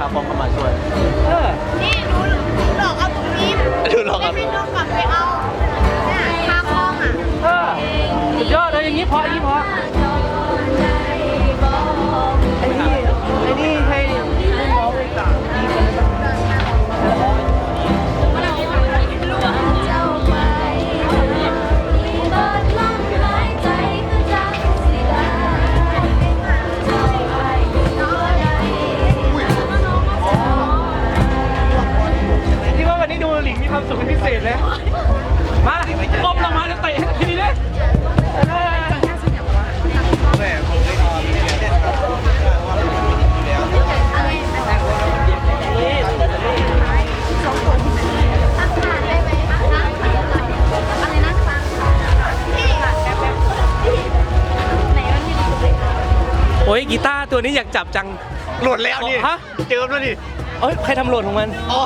ไม่เป็นครับผมเข้ามาช่วย เออ นี่หนูหลอกเอาตรงนี้ดูหรอกคให้รับพี่น้องกลับไปเอาเนี่ยทางคลองอะ เออ สุดยอดเลยอย่างนี้พออย่างนี้พอไอ้ ยกีตาร์ตัวนี้อยากจับจัง หลุดแล้วนี่ฮะ เจอแล้วนี่เอ้ยใครทำหล่นของมันอ๋อ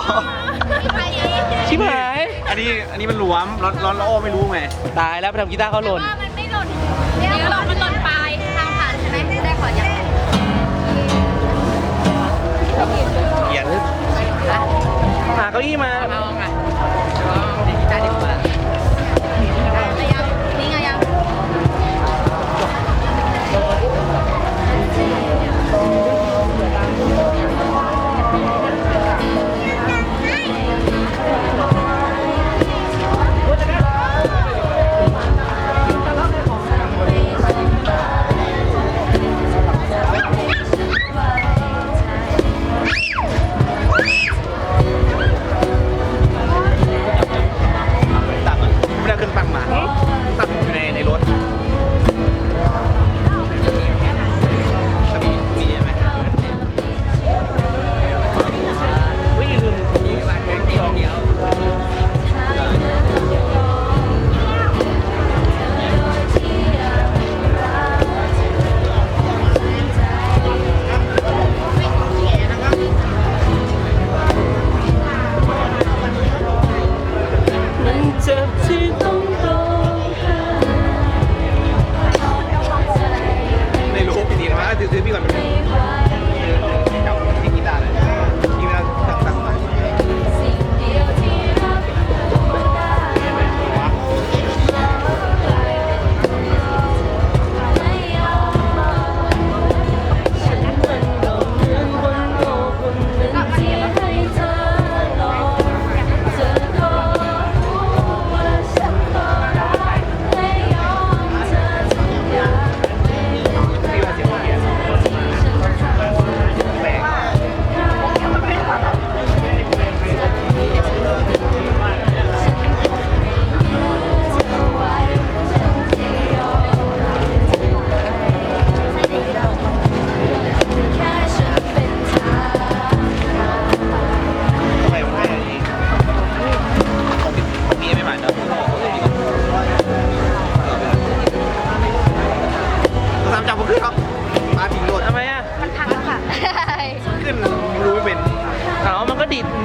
ชิบหายอันนี้อันนี้มันหลวมร้อนร้อนแล้วโอ้ไม่รู้ไงตายแล้วไปทำกีตาร์เขาหล่นว่ามันไม่หล่นเดี๋ยวหล่นมันหล่นปลายทางผ่านใช่ไหมได้ขอยังเกียรหาเก้าอี้มาอะไร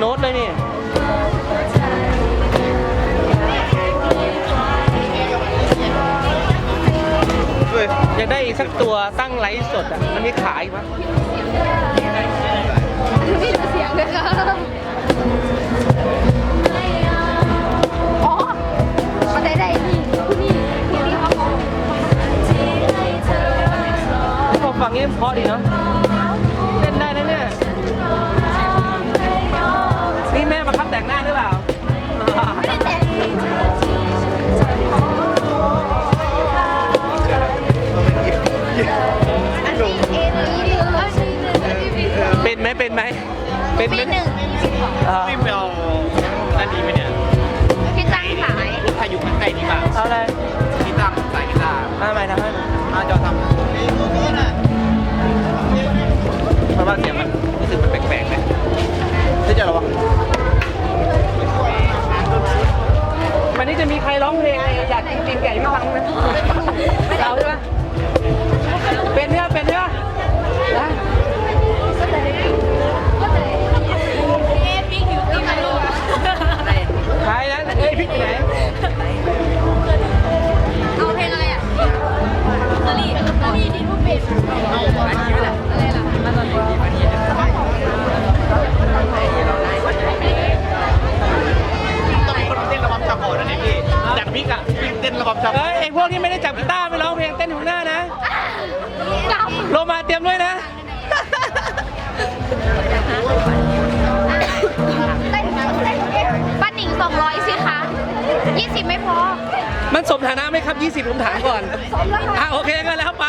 น้ตเลยนี่ด้วยอยากได้อีกสักตัวตั้งไลฟ์สดอะ มันมีขายปะพี่ดูเสียงเลยค่ะอ๋อมาได้ได้นี่คุณนี่ที่นี่เขาบอกพอฟังนี่เพราะดีเนาะ คับแต่งหน้าหรือเปล่า องเพลงอะไรอยากกินตีนไก่ไม่ฟังไหมเอาใช่ไหมเป็นเนี่อเป็นเนี่ยนะเอ๊ะพี่ไหนลูกใครนะเอ้ยพ ข้างหน้านะกโลมาเตรียมด้วยนะำเต้นเต้นป้าหนิงสองร้อยสิคะยี่สิบไม่พอ มันสมฐานะไหมครับ 20ผมถามก่อนสมแล้วอะค่ะโอเคก็แล้วไป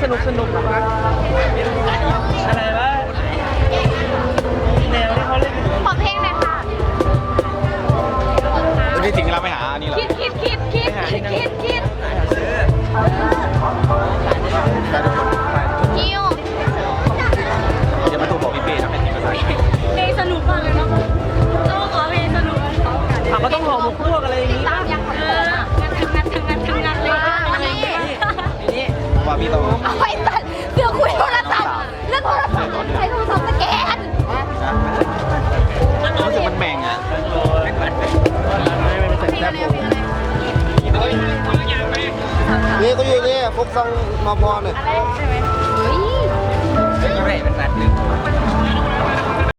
ฟังเพลงสนุกสนุกๆอะไรวะแนวที่เขาเล่นกันขอเพลงหน่อยค่ะวันนี้ถึงเราไปหาอันนี้เหรอคิดคิดคิดคิดคิดคิดคิดได้ทุกคนไปคิวเดี๋ยวมาโทรบอกพี่เป้ทำให้ทีมภาษาอังกฤษเพลงสนุกมากเลยเนาะต้องขอเพลงสนุกอะก็ต้องหอหมกพวกอะไรอย่างนี้ พี่ตเอาไอ้สัตว์เสือคุยโทรศัพท์เรื่องโทรศัพท์ใช้โทรศัพท์สแกนรู้สึกมันแบ่งอะนี่ก็อยู่นี่ฟุกซังมาพอเนี่ยอะไรใช่ไหมเฮ้ยอะไรเป็นแฟนหรื